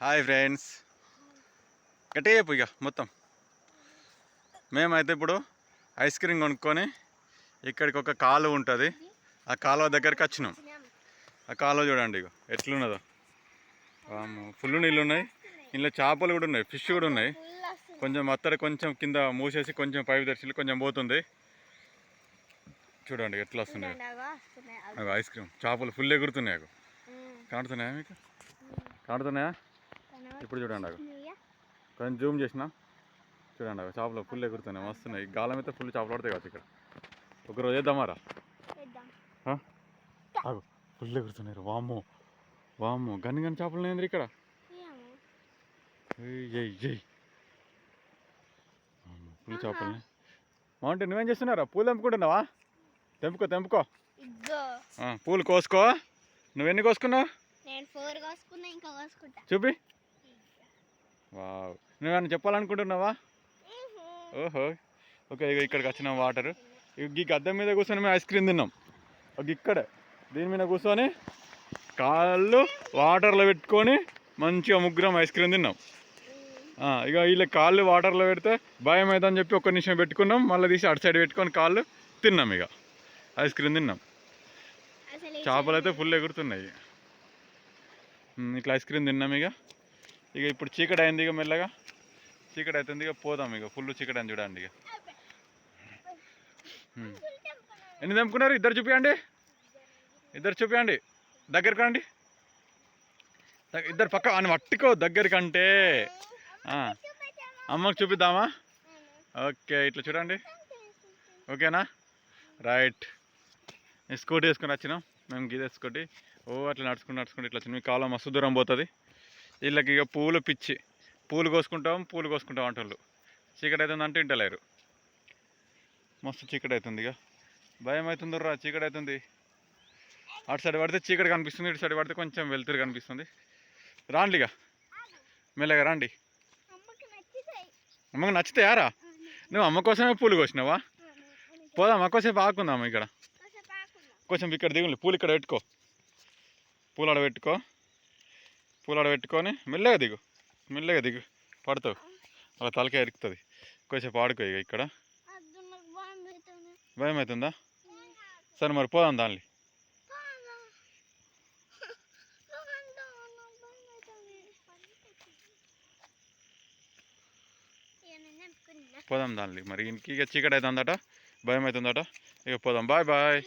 Hi friends గట్టిగా చెప్పు ఇక మొత్తం. మేమైతే ఇప్పుడు ఐస్ క్రీమ్ కొనుక్కొని ఇక్కడికి ఒక కాలువ ఉంటుంది. ఆ కాలువ దగ్గరికి వచ్చినాం. ఆ కాలువ చూడండి ఇక ఎట్లున్నదో. ఫుల్ నీళ్ళు ఉన్నాయి ఇందులో చేపలు కూడా ఉన్నాయి ఫిష్ కూడా ఉన్నాయి. కొంచెం అత్తడి కొంచెం కింద మూసేసి కొంచెం పైపు తెరిచి కొంచెం పోతుంది. చూడండి ఎట్లా వస్తున్నాయి. అవి. ఐస్ క్రీమ్ చేపలు ఫుల్ ఎగురుతున్నాయి కాడుతున్నాయా మీకు? కాడుతున్నాయా ఇప్పుడు చూడండి అవి కొంచెం జూమ్ చేసిన? చూడండి అవి చేపలు ఫుల్ ఎగురుతున్నాయి వస్తున్నాయి గాలం అయితే ఫుల్ చేపలు పడతాయి కదా ఇక్కడ. ఒక రోజు వేద్దామారా ఆగు ఫుల్ ఎగురుతున్నారు వామ్మో వామ్మో. గన్ని గన్ని చేపలు ఉన్నాయి ఇక్కడ. ఫుల్ చేపలు మౌంటే నువ్వేం చేస్తున్నారా పూలు తెంపుకుంటున్నావా? తెంపుకో తెంపుకో. పూలు కోసుకో. నువ్వెన్ని కోసుకున్నావు? చూపి. వావ్. నువ్వేమన్నా చెప్పాలనుకుంటున్నావా? ఓహో. ఓకే ఇక ఇక్కడికి వచ్చిన వాటర్. ఈ గద్దె మీద కూర్చొని మేము ఐస్ క్రీమ్ తిన్నాం. ఒక ఇక్కడే దీని మీద కూర్చొని కాళ్ళు వాటర్లో పెట్టుకొని మంచిగా ముగ్గురం ఐస్ క్రీమ్ తిన్నాం. ఇక వీళ్ళ కాళ్ళు వాటర్లో పెడితే భయం అవుతుందని చెప్పి ఒక్క నిమిషం పెట్టుకున్నాం. మళ్ళీ తీసి అటు సైడ్ పెట్టుకొని కాళ్ళు తిన్నాం ఇక ఐస్ క్రీమ్ తిన్నాం. చేపలు అయితే ఫుల్ ఎగురుతున్నాయి. ఇట్లా ఐస్ క్రీమ్ తిన్నాం ఇక ఇక ఇప్పుడు చీకటి అయింది ఇక మెల్లగా. చీకటి అవుతుంది ఇక పోదాం ఇక. ఫుల్ చీకటి అని చూడండి ఇక. ఎన్ని తెంపుకున్నారు? ఇద్దరు చూపించండి ఇద్దరు చూపించండి దగ్గరికి రండి. ఇద్దరు పక్క అని పట్టుకో దగ్గరికి అమ్మకు చూపిద్దామా? ఓకే ఇట్లా చూడండి. ఓకేనా? రైట్. స్కూటీ వేసుకొని వచ్చినాం. మేము గీదే స్కూటీ ఓ అట్లా నడుచుకుంటూ నడుచుకుంటూ ఇట్లా వచ్చినాం. ఈ కాలం మస్తు దూరం పోతుంది. వీళ్ళకి ఇక పూలు పిచ్చి. పూలు కోసుకుంటాం పూలు కోసుకుంటాం అంటారు చీకటి అవుతుంది అంటే ఇంటలేరు. మస్తు చీకటి అవుతుంది ఇక. భయం అవుతుంది రా చీకటి అవుతుంది అటు సైడ్ పడితే చీకటి కనిపిస్తుంది ఇటు సైడ్ పడితే కొంచెం వెలుతురు కనిపిస్తుంది. రాండి ఇక మెల్లగా రండి. అమ్మకి నచ్చుతాయి అమ్మకు నచ్చితాయారా నువ్వు అమ్మ కోసమే పూలు కోసినావా? పోదాం అమ్మ కోసేపు ఆకుందాం ఇక్కడ. కొంచెం ఇక్కడ దిగుండి. పూలు ఇక్కడ పెట్టుకో. పూలు ఆడ పెట్టుకో. పూలాడ పెట్టుకొని మెల్లగా దిగు. మెల్లగా దిగు. పడతావు. అలా తలకాయ ఇరుకుతుంది. కొంచెం ఆడుకో ఇక ఇక్కడ. భయం అవుతుందా సరే మరి పోదాం దాన్ని. పోదాం. పోదాం, దాన్ని. మరి ఇంటికి ఇక చీకటి అవుతుందట భయం అవుతుందట ఇక పోదాం. Bye bye.